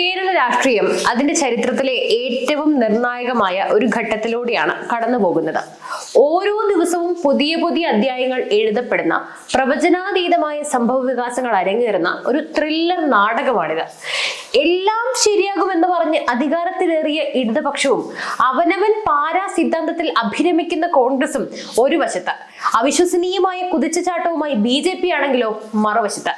കേരള രാഷ്ട്രീയം അതിന്റെ ചരിത്രത്തിലെ ഏറ്റവും നിർണായകമായ ഒരു ഘട്ടത്തിലൂടെയാണ് കടന്നു പോകുന്നത്. ഓരോ ദിവസവും പുതിയ പുതിയ അധ്യായങ്ങൾ എഴുതപ്പെടുന്ന പ്രവചനാതീതമായ സംഭവ വികാസങ്ങൾ അരങ്ങേറുന്ന ഒരു ത്രില്ലർ നാടകമാണിത്. എല്ലാം ശരിയാകുമെന്ന് പറഞ്ഞ് അധികാരത്തിലേറിയ ഇടതുപക്ഷവും അവനവൻ പാരാ സിദ്ധാന്തത്തിൽ അഭിരമിക്കുന്ന കോൺഗ്രസും ഒരു വശത്ത്. അവിശ്വസനീയമായ കുതിച്ചുചാട്ടവുമായി ബി ജെ പി ആണെങ്കിലോ മറുവശത്ത്.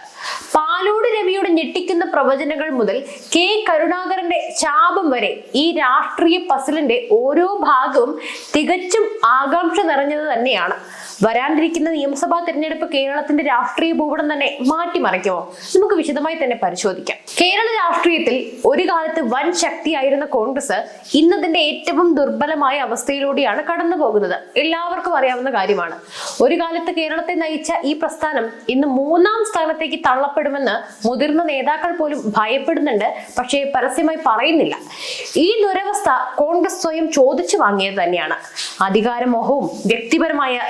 പാലോട് രവിയുടെ ഞെട്ടിക്കുന്ന പ്രവചനങ്ങൾ മുതൽ കെ കരുണാകരന്റെ ശാപം വരെ ഈ രാഷ്ട്രീയ പസിലിന്റെ ഓരോ ഭാഗവും തികച്ചും ആകാംക്ഷ നിറഞ്ഞത് തന്നെയാണ്. വരാനിരിക്കുന്ന നിയമസഭാ തെരഞ്ഞെടുപ്പ് കേരളത്തിന്റെ രാഷ്ട്രീയ ഭൂപടം തന്നെ മാറ്റിമറിക്കുമോ? നമുക്ക് വിശദമായി തന്നെ പരിശോധിക്കാം. കേരള രാഷ്ട്രീയത്തിൽ ഒരു കാലത്ത് വൻ ശക്തിയായിരുന്ന കോൺഗ്രസ് ഇന്നതിന്റെ ഏറ്റവും ദുർബലമായ അവസ്ഥയിലൂടെയാണ് കടന്നു പോകുന്നത് എല്ലാവർക്കും അറിയാവുന്ന കാര്യമാണ്. ഒരു കാലത്ത് കേരളത്തെ നയിച്ച ഈ പ്രസ്ഥാനം ഇന്ന് മൂന്നാം സ്ഥാനത്തേക്ക് തള്ളപ്പെടുമെന്ന് മുതിർന്ന നേതാക്കൾ പോലും ഭയപ്പെടുന്നുണ്ട്. പക്ഷേ പരസ്യമായി പറയുന്നില്ല. ഈ ദുരവസ്ഥ കോൺഗ്രസ് സ്വയം ചോദിച്ചു വാങ്ങിയത് തന്നെയാണ്. അധികാരമോഹവും വ്യക്തിപരമായ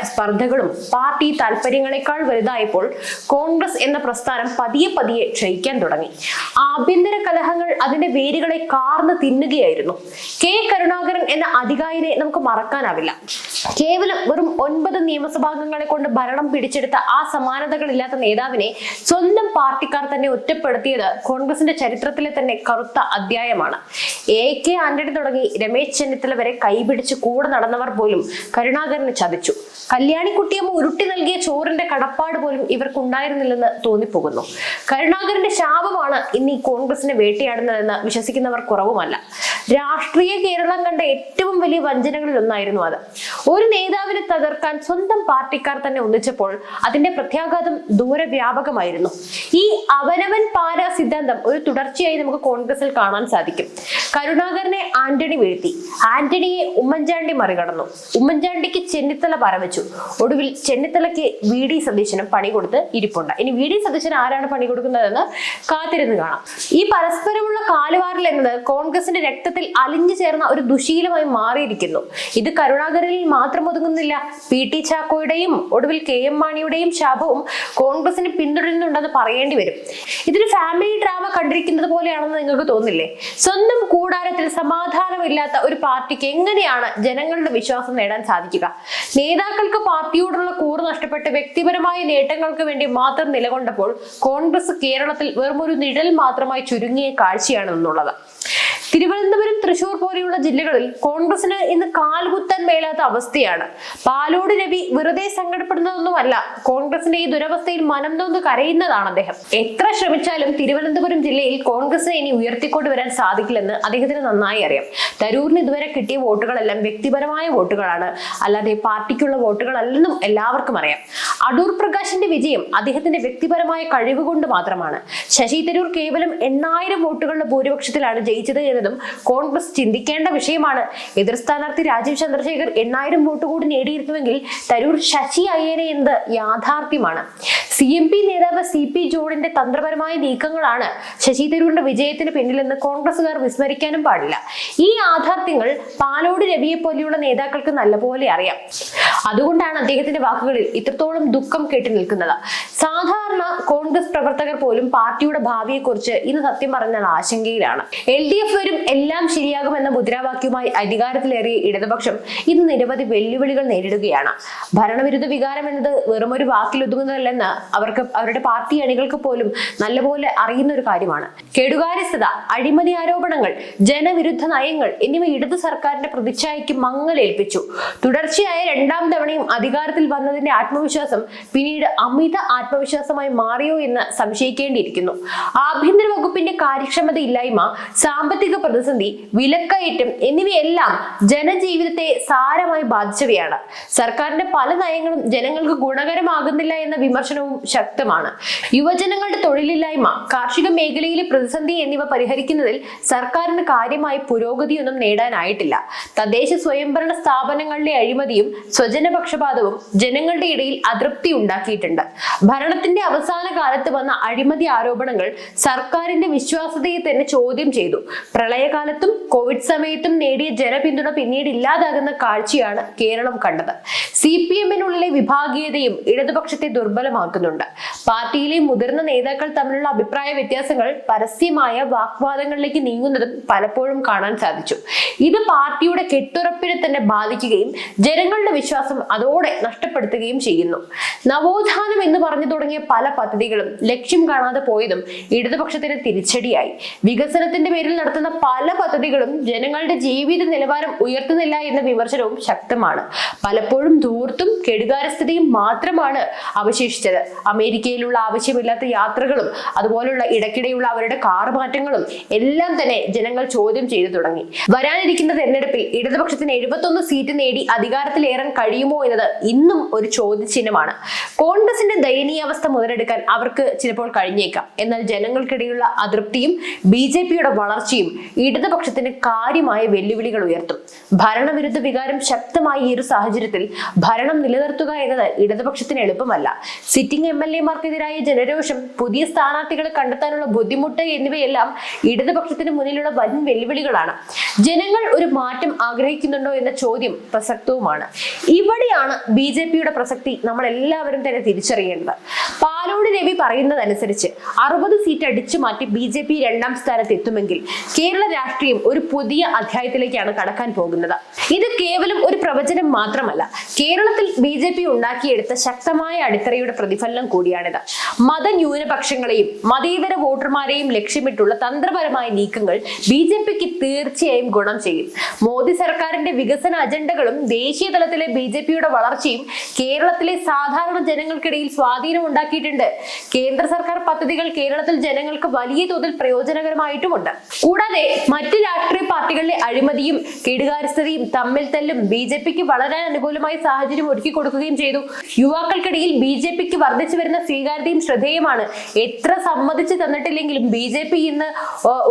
സ്പർദ്ധകളും പാർട്ടി താല്പര്യങ്ങളെക്കാൾ വലുതായപ്പോൾ കോൺഗ്രസ് എന്ന പ്രസ്ഥാനം പതിയെ പതിയെ ക്ഷയിക്കാൻ തുടങ്ങി. ആഭ്യന്തര കലഹങ്ങൾ അതിന്റെ വേരുകളെ കാർന്ന് തിന്നുകയായിരുന്നു. കെ കരുണാകരൻ എന്ന അധികാരിനെ നമുക്ക് മറക്കാനാവില്ല. കേവലം വെറും ഒൻപത് നിയമസഭാംഗങ്ങളെ കൊണ്ട് ഭരണം പിടിച്ചെടുത്ത ആ സമാനതകളില്ലാത്ത നേതാവിനെ സ്വന്തം പാർട്ടിക്കാർ തന്നെ ഒറ്റപ്പെടുത്തിയത് കോൺഗ്രസിന്റെ ചരിത്രത്തിലെ തന്നെ കറുത്ത അധ്യായമാണ്. എ കെ ആന്റണി തുടങ്ങി രമേശ് ചെന്നിത്തല വരെ കൈപിടിച്ച് കൂടെ നടന്നവർ പോലും കരുണാകരന് ചതിച്ചു. കല്യാണിക്കുട്ടിയമ്മ ഉരുട്ടി നൽകിയ ചോറിന്റെ കടപ്പാട് പോലും ഇവർക്കുണ്ടായിരുന്നില്ലെന്ന് തോന്നിപ്പോകുന്നു. കരുണാകരന്റെ ശാപമാണ് ഇന്ന് ഈ കോൺഗ്രസിനെ വേട്ടയാടുന്നതെന്ന് വിശ്വസിക്കുന്നവർ കുറവുമല്ല. രാഷ്ട്രീയ കേരളം കണ്ട ഏറ്റവും വലിയ വഞ്ചനകളിൽ ഒന്നായിരുന്നു അത്. ഒരു നേതാവിനെ തകർക്കാൻ സ്വന്തം പാർട്ടിക്കാർ തന്നെ ഒന്നിച്ചപ്പോൾ അതിന്റെ പ്രത്യാഘാതം ദൂരവ്യാപകമായിരുന്നു. ഈ അവനവൻ പാര സിദ്ധാന്തം ഒരു തുടർച്ചയായി നമുക്ക് കോൺഗ്രസിൽ കാണാൻ സാധിക്കും. കരുണാകരനെ ആന്റണി വീഴ്ത്തി. ആന്റണിയെ ഉമ്മൻചാണ്ടി മറികടന്നു. ഉമ്മൻചാണ്ടിക്ക് ചെന്നിത്തല പറവച്ചു ഒടുവിൽ ചെന്നിത്തലയ്ക്ക് വി ഡി സതീശനും പണി കൊടുത്ത് ഇരിപ്പുണ്ട്. ഇനി വി ഡി സതീശൻ ആരാണ് പണി കൊടുക്കുന്നതെന്ന് കാത്തിരുന്ന് കാണാം. ഈ പരസ്പരമുള്ള കാലുവാറിൽ എന്നത് കോൺഗ്രസിന്റെ രക്തത്തിൽ അലിഞ്ഞു ചേർന്ന ഒരു ദുശീലമായി മാറിയിരിക്കുന്നു. ഇത് കരുണാകരനിൽ മാത്രം ഒതുങ്ങുന്നില്ല. പി ടി ചാക്കോയുടെയും ഒടുവിൽ കെ എം മാണിയുടെയും ശാപവും കോൺഗ്രസിന് പിന്തുടരുന്നുണ്ടെന്ന് പറയേണ്ടി വരും. ഇതൊരു ഫാമിലി ഡ്രാമ കണ്ടിരിക്കുന്നത് പോലെയാണെന്ന് നിങ്ങൾക്ക് തോന്നില്ലേ? സ്വന്തം കൂടാരത്തിൽ സമാധാനമില്ലാത്ത ഒരു പാർട്ടിക്ക് എങ്ങനെയാണ് ജനങ്ങളുടെ വിശ്വാസം നേടാൻ സാധിക്കുക? നേതാക്കൾക്ക് പാർട്ടിയോടുള്ള കൂറ് നഷ്ടപ്പെട്ട് വ്യക്തിപരമായ നേട്ടങ്ങൾക്ക് വേണ്ടി മാത്രം നിലകൊണ്ടപ്പോൾ കോൺഗ്രസ് കേരളത്തിൽ വെറുമൊരു നിഴൽ മാത്രമായി ചുരുങ്ങിയ കാഴ്ചയാണ് എന്നുള്ളത്. തിരുവനന്തപുരം തൃശൂർ പോലെയുള്ള ജില്ലകളിൽ കോൺഗ്രസിന് ഇന്ന് കാൽകുത്താൻ മേലാത്ത അവസ്ഥയാണ്. പാലോട് രവി വെറുതെ സങ്കടപ്പെടുന്നതൊന്നുമല്ല കോൺഗ്രസിന്റെ ഈ ദുരവസ്ഥയിൽ മനം നൊന്ന് കരയുന്നതാണ് അദ്ദേഹം. എത്ര ശ്രമിച്ചാലും തിരുവനന്തപുരം ജില്ലയിൽ കോൺഗ്രസിനെ ഇനി ഉയർത്തിക്കൊണ്ടു വരാൻ സാധിക്കില്ലെന്ന് അദ്ദേഹത്തിന് നന്നായി അറിയാം. തരൂരിന് ഇതുവരെ കിട്ടിയ വോട്ടുകളെല്ലാം വ്യക്തിപരമായ വോട്ടുകളാണ്. അല്ലാതെ പാർട്ടിക്കുള്ള വോട്ടുകളല്ലെന്നും എല്ലാവർക്കും അറിയാം. അടൂർ പ്രകാശിന്റെ വിജയം അദ്ദേഹത്തിന്റെ വ്യക്തിപരമായ കഴിവ് കൊണ്ട് മാത്രമാണ്. ശശി തരൂർ കേവലം എണ്ണായിരം വോട്ടുകളുടെ ഭൂരിപക്ഷത്തിലാണ് ജയിച്ചത് എന്നതും കോൺഗ്രസ് ചിന്തിക്കേണ്ട വിഷയമാണ്. എതിർ സ്ഥാനാർത്ഥി രാജീവ് ചന്ദ്രശേഖർ എണ്ണായിരം വോട്ട് കൂടി നേടിയിരുന്നുവെങ്കിൽ തരൂർ ശശി അയ്യനെ എന്നത് യാഥാർത്ഥ്യമാണ്. സി എം പി നേതാവ് സി പി ജോണിന്റെ തന്ത്രപരമായ നീക്കങ്ങളാണ് ശശി തരൂരിന്റെ വിജയത്തിന് പിന്നിലെന്ന് കോൺഗ്രസുകാർ വിസ്മരിക്കാനും പാടില്ല. ഈ യാഥാർത്ഥ്യങ്ങൾ പാലോട് രവിയെ പോലെയുള്ള നേതാക്കൾക്ക് നല്ലപോലെ അറിയാം. അതുകൊണ്ടാണ് അദ്ദേഹത്തിന്റെ വാക്കുകളിൽ ഇത്രത്തോളം ദുഃഖം കേട്ടു നിൽക്കുന്നത്. സാധാരണ കോൺഗ്രസ് പ്രവർത്തകർ പോലും പാർട്ടിയുടെ ഭാവിയെക്കുറിച്ച് ഇന്ന് സത്യം പറഞ്ഞാൽ ആശങ്കയിലാണ്. എൽ ഡി എഫ് എല്ലാം ശരിയാകുമെന്ന മുദ്രാവാക്യവുമായി അധികാരത്തിലേറിയ ഇടതുപക്ഷം ഇന്ന് നിരവധി വെല്ലുവിളികൾ നേരിടുകയാണ്. ഭരണവിരുദ്ധ വികാരം എന്നത് വെറുമൊരു വാക്കിൽ അവർക്ക് അവരുടെ പാർട്ടി അണികൾക്ക് പോലും നല്ലപോലെ അറിയുന്ന ഒരു കാര്യമാണ്. കെടുകാര്യസ്ഥത അഴിമതി ആരോപണങ്ങൾ ജനവിരുദ്ധ നയങ്ങൾ എന്നിവ ഇടതു സർക്കാരിന്റെ പ്രതിച്ഛായയ്ക്ക് മങ്ങലേൽപ്പിച്ചു. തുടർച്ചയായ രണ്ടാം തവണയും അധികാരത്തിൽ വന്നതിന്റെ ആത്മവിശ്വാസം പിന്നീട് അമിത ആത്മവിശ്വാസമായി മാറിയോ എന്ന് സംശയിക്കേണ്ടിയിരിക്കുന്നു. ആഭ്യന്തര വകുപ്പിന്റെ കാര്യക്ഷമത ഇല്ലായ്മ സാമ്പത്തിക പ്രതിസന്ധി വിലക്കയറ്റം എന്നിവയെല്ലാം ജനജീവിതത്തെ സാരമായി ബാധിച്ചവയാണ്. സർക്കാരിന്റെ പല നയങ്ങളും ജനങ്ങൾക്ക് ഗുണകരമാകുന്നില്ല എന്ന വിമർശനവും ശക്തമാണ്. യുവജനങ്ങളുടെ തൊഴിലില്ലായ്മ കാർഷിക മേഖലയിലെ പ്രതിസന്ധി എന്നിവ പരിഹരിക്കുന്നതിൽ സർക്കാരിന് കാര്യമായി പുരോഗതിയൊന്നും നേടാനായിട്ടില്ല. തദ്ദേശ സ്വയംഭരണ സ്ഥാപനങ്ങളിലെ അഴിമതിയും സ്വജനപക്ഷപാതവും ജനങ്ങളുടെ ഇടയിൽ അതൃപ്തി ഉണ്ടാക്കിയിട്ടുണ്ട്. ഭരണത്തിന്റെ അവസാന കാലത്ത് വന്ന അഴിമതി ആരോപണങ്ങൾ സർക്കാരിന്റെ വിശ്വാസ്യതയെ തന്നെ ചോദ്യം ചെയ്തു. പ്രളയകാലത്തും കോവിഡ് സമയത്തും നേടിയ ജനപിന്തുണ പിന്നീട് ഇല്ലാതാകുന്ന കാഴ്ചയാണ് കേരളം കണ്ടത്. സി പി എമ്മിനുള്ളിലെ വിഭാഗീയതയും ഇടതുപക്ഷത്തെ ദുർബലമാക്കുന്നുണ്ട്. പാർട്ടിയിലെ മുതിർന്ന നേതാക്കൾ തമ്മിലുള്ള അഭിപ്രായ വ്യത്യാസങ്ങൾ പരസ്യമായ വാഗ്വാദങ്ങളിലേക്ക് നീങ്ങുന്നതും പലപ്പോഴും കാണാൻ സാധിച്ചു. ഇത് പാർട്ടിയുടെ കെട്ടുറപ്പിനെ തന്നെ ബാധിക്കുകയും ജനങ്ങളുടെ വിശ്വാസം അതോടെ നഷ്ടപ്പെടുത്തുകയും ചെയ്യുന്നു. നവോത്ഥാനം എന്ന് പറഞ്ഞു തുടങ്ങിയ പല പദ്ധതികളും ലക്ഷ്യം കാണാതെ പോയതും ഇടതുപക്ഷത്തിന് തിരിച്ചടിയായി. വികസനത്തിന്റെ പേരിൽ നടത്തുന്ന പല പദ്ധതികളും ജനങ്ങളുടെ ജീവിത നിലവാരം ഉയർത്തുന്നില്ല എന്ന വിമർശനവും ശക്തമാണ്. പലപ്പോഴും ധൂർത്തും കെടുകാരസ്ഥതയും മാത്രമാണ് അവശേഷിച്ചത്. അമേരിക്കയിലുള്ള ആവശ്യമില്ലാത്ത യാത്രകളും അതുപോലുള്ള ഇടയ്ക്കിടെയുള്ള അവരുടെ കാർ മാറ്റങ്ങളും എല്ലാം തന്നെ ജനങ്ങൾ ചോദ്യം ചെയ്തു തുടങ്ങി. വരാനിരിക്കുന്ന തെരഞ്ഞെടുപ്പിൽ ഇടതുപക്ഷത്തിന് എഴുപത്തൊന്ന് സീറ്റ് നേടി അധികാരത്തിലേറാൻ കഴിയുമോ എന്നത് ഇന്നും ഒരു ചോദ്യചിഹ്നമാണ്. കോൺഗ്രസിന്റെ ദയനീയാവസ്ഥ മുതലെടുക്കാൻ അവർക്ക് ചിലപ്പോൾ കഴിഞ്ഞേക്കാം. എന്നാൽ ജനങ്ങൾക്കിടയിലുള്ള അതൃപ്തിയും ബി ജെ പിയുടെ വളർച്ചയും ഇടതുപക്ഷത്തിന് കാര്യമായ വെല്ലുവിളികൾ ഉയർത്തും. ഭരണവിരുദ്ധ വികാരം ശക്തമായ ഈ ഒരു സാഹചര്യത്തിൽ ഭരണം നിലനിർത്തുക എന്നത് ഇടതുപക്ഷത്തിന് എളുപ്പമല്ല. സിറ്റിംഗ് എം എൽ എമാർക്കെതിരായ ജനരോഷം പുതിയ സ്ഥാനാർത്ഥികളെ കണ്ടെത്താനുള്ള ബുദ്ധിമുട്ട് എന്നിവയെല്ലാം ഇടതുപക്ഷത്തിന് മുന്നിലുള്ള വൻ വെല്ലുവിളികളാണ്. ജനങ്ങൾ ഒരു മാറ്റം ആഗ്രഹിക്കുന്നുണ്ടോ എന്ന ചോദ്യം പ്രസക്തവുമാണ്. ഇവിടെയാണ് ബി ജെ പിയുടെ പ്രസക്തി നമ്മൾ എല്ലാവരും തന്നെ തിരിച്ചറിയേണ്ടത്. പാലോട് രവി പറയുന്നതനുസരിച്ച് അറുപത് സീറ്റ് അടിച്ചു മാറ്റി ബി ജെ പി രണ്ടാം സ്ഥാനത്ത് എത്തുമെങ്കിൽ കേരള രാഷ്ട്രീയം ഒരു പുതിയ അധ്യായത്തിലേക്കാണ് കടക്കാൻ പോകുന്നത്. ഇത് കേവലം ഒരു പ്രവചനം മാത്രമല്ല കേരളത്തിൽ ബി ജെ പി ഉണ്ടാക്കിയെടുത്ത ശക്തമായ അടിത്തറയുടെ പ്രതിഫലനം കൂടിയാണിത്. മതന്യൂനപക്ഷങ്ങളെയും മതേതര വോട്ടർമാരെയും ലക്ഷ്യമിട്ടുള്ള തന്ത്രപരമായ നീക്കങ്ങൾ ബി ജെ പിക്ക് തീർച്ചയായും ഗുണം ചെയ്യും. മോദി സർക്കാരിന്റെ വികസന അജണ്ടകളും ദേശീയ തലത്തിലെ ബി ജെ പിയുടെ വളർച്ചയും കേരളത്തിലെ സാധാരണ ജനങ്ങൾക്കിടയിൽ സ്വാധീനം ഉണ്ടാക്കിയിട്ടുണ്ട്. കേന്ദ്ര സർക്കാർ പദ്ധതികൾ കേരളത്തിൽ ജനങ്ങൾക്ക് വലിയ തോതിൽ പ്രയോജനകരമായിട്ടുമുണ്ട്. കൂടാതെ മറ്റ് രാഷ്ട്രീയ പാർട്ടികളിലെ അഴിമതിയും കെടുകാര്യസ്ഥതയും തമ്മിൽ തല്ലും ബി ജെ പിക്ക് വളരെ അനുകൂലമായ സാഹചര്യം ഒരുക്കി കൊടുക്കുകയും ചെയ്തു. യുവാക്കൾക്കിടയിൽ ബി ജെ പിക്ക് വർദ്ധിച്ചു വരുന്ന സ്വീകാര്യതയും ശ്രദ്ധേയമാണ്. എത്ര സമ്മതിച്ചു തന്നിട്ടില്ലെങ്കിലും ബി ജെ പി ഇന്ന്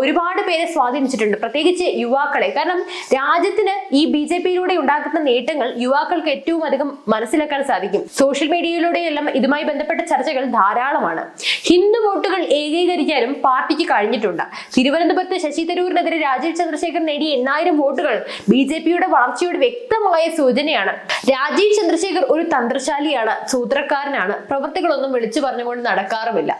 ഒരുപാട് പേരെ സ്വാധീനിച്ചിട്ടുണ്ട്. പ്രത്യേകിച്ച് യുവാക്കളെ. കാരണം രാജ്യത്തിന് ഈ ബി ജെ പിയിലൂടെ ഉണ്ടാക്കുന്ന നേട്ടങ്ങൾ യുവാക്കൾക്ക് ഏറ്റവും അധികം മനസ്സിലാക്കാൻ സാധിക്കും. സോഷ്യൽ മീഡിയയിലൂടെയെല്ലാം ഇതുമായി ബന്ധപ്പെട്ട ചർച്ചകൾ ധാരാളമാണ്. ഹിന്ദു വോട്ടുകൾ ഏകീകരിക്കാനും പാർട്ടിക്ക് കഴിഞ്ഞിട്ടുണ്ട്. തിരുവനന്തപുരത്ത് ശശി തരൂരിനെതിരെ രാജീവ് ചന്ദ്രശേഖർ നേടിയ എണ്ണായിരം വോട്ടുകൾ ബി ജെ പിയുടെ വളർച്ചയുടെ വ്യക്തമായ സൂചനയാണ്. രാജീവ് ചന്ദ്രശേഖർ ഒരു തന്ത്രശാലിയാണ് സൂത്രക്കാരനാണ്. പ്രവൃത്തികളൊന്നും വിളിച്ചു പറഞ്ഞുകൊണ്ട് നടക്കാറുമില്ല.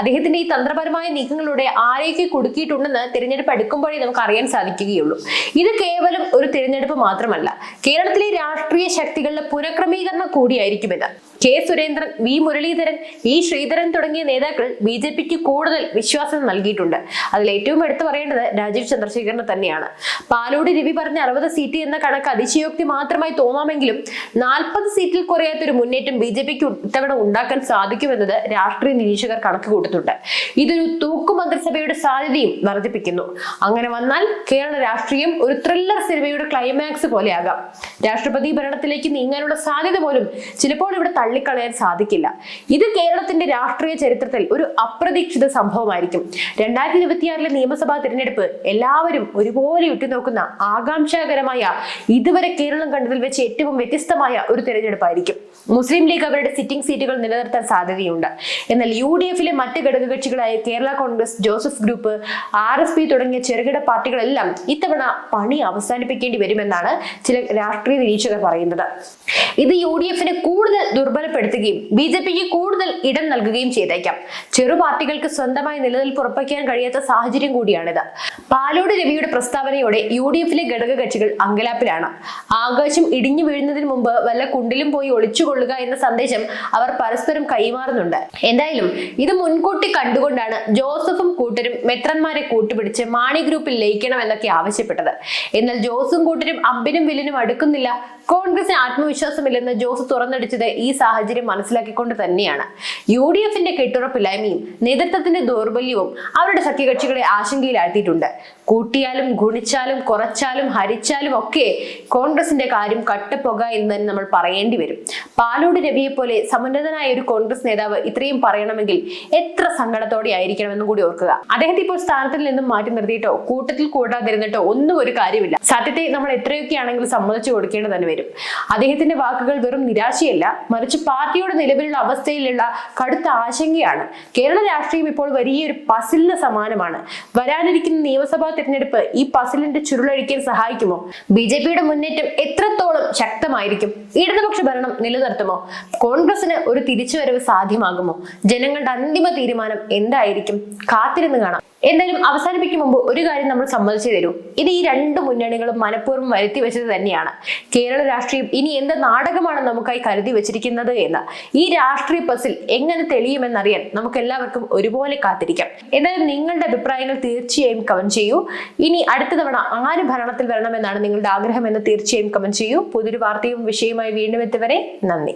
അദ്ദേഹത്തിന്റെ ഈ തന്ത്രപരമായ നീക്കങ്ങളുടെ ആരെയൊക്കെ കൊടുക്കിയിട്ടുണ്ടെന്ന് തിരഞ്ഞെടുപ്പ് എടുക്കുമ്പോഴേ നമുക്ക് അറിയാൻ സാധിക്കുകയുള്ളൂ. ഇത് കേവലം ഒരു തിരഞ്ഞെടുപ്പ് മാത്രമല്ല കേരളത്തിലെ രാഷ്ട്രീയ ശക്തികളുടെ പുനഃക്രമീകരണം കൂടിയായിരിക്കും ഇത് K Surendran V Muraleedharan E Sreedharan തുടങ്ങിയ നേതാക്കൾ ബി ജെ പിക്ക് കൂടുതൽ വിശ്വാസം നൽകിയിട്ടുണ്ട്. അതിൽ ഏറ്റവും എടുത്തു പറയേണ്ടത് രാജീവ് ചന്ദ്രശേഖരനെ തന്നെയാണ്. പാലോട് രവി പറഞ്ഞ അറുപത് സീറ്റ് എന്ന കണക്ക് അതിശയോക്തി മാത്രമായി തോന്നാമെങ്കിലും നാൽപ്പത് സീറ്റിൽ കുറയാത്തൊരു മുന്നേറ്റം ബി ജെ പിക്ക് ഇത്തവണ ഉണ്ടാക്കാൻ സാധിക്കുമെന്നത് രാഷ്ട്രീയ നിരീക്ഷകർ കണക്ക് കൂട്ടുന്നുണ്ട്. ഇതൊരു തൂക്കു മന്ത്രിസഭയുടെ സാധ്യതയും വർദ്ധിപ്പിക്കുന്നു. അങ്ങനെ വന്നാൽ കേരള രാഷ്ട്രീയം ഒരു ത്രില്ലർ സിനിമയുടെ ക്ലൈമാക്സ് പോലെയാകാം. രാഷ്ട്രപതി ഭരണത്തിലേക്ക് നീങ്ങാനുള്ള സാധ്യത പോലും ചിലപ്പോൾ ഇവിടെ തള്ളിക്കളയാൻ സാധിക്കില്ല. ഇത് കേരളത്തിന്റെ രാഷ്ട്രീയ ചരിത്രത്തിൽ ഒരു അപ്രതീക്ഷിത സംഭവമായിരിക്കും. രണ്ടായിരത്തി ഇരുപത്തിയാറിലെ നിയമസഭാ തിരഞ്ഞെടുപ്പ് എല്ലാവരും ഒരുപോലെ ഉറ്റുനോക്കുന്ന ആകാംക്ഷാകരമായ ഇതുവരെ കേരളം കണ്ടതിൽ വെച്ച് ഏറ്റവും വ്യത്യസ്തമായ ഒരു തിരഞ്ഞെടുപ്പായിരിക്കും. മുസ്ലിം ലീഗ് അവരുടെ സിറ്റിംഗ് സീറ്റുകൾ നിലനിർത്താൻ സാധ്യതയുണ്ട്. എന്നാൽ യു ഡി എഫിലെ മറ്റ് ഘടകകക്ഷികളായ Kerala Congress Joseph group R S P തുടങ്ങിയ ചെറുകിട പാർട്ടികളെല്ലാം ഇത്തവണ പണി അവസാനിപ്പിക്കേണ്ടി വരുമെന്നാണ് ചില രാഷ്ട്രീയ നിരീക്ഷകർ പറയുന്നത്. ഇത് യു ഡി എഫിനെ കൂടുതൽ ദുർബലപ്പെടുത്തുകയും ബി ജെ പിക്ക് കൂടുതൽ ഇടം നൽകുകയും ചെയ്തേക്കാം. ചെറു പാർട്ടികൾക്ക് സ്വന്തമായി നിലനിൽപ്പ് ഉറപ്പിക്കാൻ കഴിയാത്ത സാഹചര്യം കൂടിയാണിത്. പാലോട് രവിയുടെ പ്രസ്താവനയോടെ യു ഡി എഫിലെ ഘടകകക്ഷികൾ അങ്കലാപ്പിലാണ്. ആകാശം ഇടിഞ്ഞു വീഴുന്നതിന് മുമ്പ് വല്ല കുണ്ടിലും പോയി ഒളിച്ചുകൊള്ളുക എന്ന സന്ദേശം അവർ പരസ്പരം കൈമാറുന്നുണ്ട് എന്തായാലും ഇത് മുൻകൂട്ടി കണ്ടുകൊണ്ടാണ് ജോസഫും കൂട്ടരും മെത്രന്മാരെ കൂട്ടുപിടിച്ച് മാണി ഗ്രൂപ്പിൽ ലയിക്കണം എന്നൊക്കെ ആവശ്യപ്പെട്ടത്. എന്നാൽ ജോസും കൂട്ടരും അമ്പിനും വില്ലിനും അടുക്കുന്നില്ല. കോൺഗ്രസിന് ആത്മവിശ്വാസമില്ലെന്ന് ജോസ് തുറന്നടിച്ചത് ഈ സാഹചര്യം മനസ്സിലാക്കിക്കൊണ്ട് തന്നെയാണ്. യു ഡി എഫിന്റെ കെട്ടുറപ്പില്ലായ്മയും നേതൃത്വത്തിന്റെ ദൗർബല്യവും അവരുടെ സഖ്യകക്ഷികളെ ആശങ്കയിലാഴ്ത്തിയിട്ടുണ്ട്. കൂട്ടിയാലും ഗുണിച്ചാലും കുറച്ചാലും ഹരിച്ചാലും ഒക്കെ കോൺഗ്രസിന്റെ കാര്യം കട്ടപ്പുക എന്ന് തന്നെ നമ്മൾ പറയേണ്ടി വരും. പാലോട് രവിയെ പോലെ സമുന്നതനായ ഒരു കോൺഗ്രസ് നേതാവ് ഇത്രയും പറയണമെങ്കിൽ എത്ര സങ്കടത്തോടെ ആയിരിക്കണമെന്നും കൂടി ഓർക്കുക. അദ്ദേഹത്തെ ഇപ്പോൾ സ്ഥാനത്തിൽ നിന്നും മാറ്റി നിർത്തിയിട്ടോ കൂട്ടത്തിൽ കൂടാതിരുന്നിട്ടോ ഒന്നും ഒരു കാര്യമില്ല. സത്യത്തെ നമ്മൾ എത്രയൊക്കെ ആണെങ്കിലും സമ്മതിച്ചു കൊടുക്കേണ്ടത് തന്നെ വരും. അദ്ദേഹത്തിന്റെ വാക്കുകൾ വെറും നിരാശയല്ല മറിച്ച് പാർട്ടിയുടെ നിലവിലുള്ള അവസ്ഥയിലുള്ള കടുത്ത ആശങ്കയാണ്. കേരള രാഷ്ട്രീയം ഇപ്പോൾ വലിയൊരു പസിലിന് സമാനമാണ്. വരാനിരിക്കുന്ന നിയമസഭാ തിരഞ്ഞെടുപ്പ് ഈ പസിലിന്റെ ചുരുളഴിക്കാൻ സഹായിക്കുമോ? ബി ജെ പിയുടെ മുന്നേറ്റം എത്രത്തോളം ശക്തമായിരിക്കും. ഇടതുപക്ഷ ഭരണം നിലനിർത്തുമോ? കോൺഗ്രസിന് ഒരു തിരിച്ചുവരവ് സാധ്യമാകുമോ? ജനങ്ങളുടെ അന്തിമ തീരുമാനം എന്തായിരിക്കും? കാത്തിരുന്ന് കാണാം. എന്തായാലും അവസാനിപ്പിക്കും മുമ്പ് ഒരു കാര്യം നമ്മൾ സമ്മതിച്ചു തരൂ. ഇത് ഈ രണ്ട് മുന്നണികളും മനഃപൂർവം വരുത്തി വെച്ചത് തന്നെയാണ്. കേരള രാഷ്ട്രീയം ഇനി എന്ത് നാടകമാണ് നമുക്കായി കരുതി വെച്ചിരിക്കുന്നത് എന്ന്. ഈ രാഷ്ട്രീയ പസിൽ എങ്ങനെ തെളിയുമെന്നറിയാൻ നമുക്ക് എല്ലാവർക്കും ഒരുപോലെ കാത്തിരിക്കാം. എന്തായാലും നിങ്ങളുടെ അഭിപ്രായങ്ങൾ തീർച്ചയായും കമന്റ് ചെയ്യൂ. ഇനി അടുത്ത തവണ ആര് ഭരണത്തിൽ വരണമെന്നാണ് നിങ്ങളുടെ ആഗ്രഹം എന്ന് തീർച്ചയായും കമന്റ് ചെയ്യൂ. പുതിയൊരു വാർത്തയും വിഷയവുമായി വീണ്ടും എത്തിവരെ നന്ദി.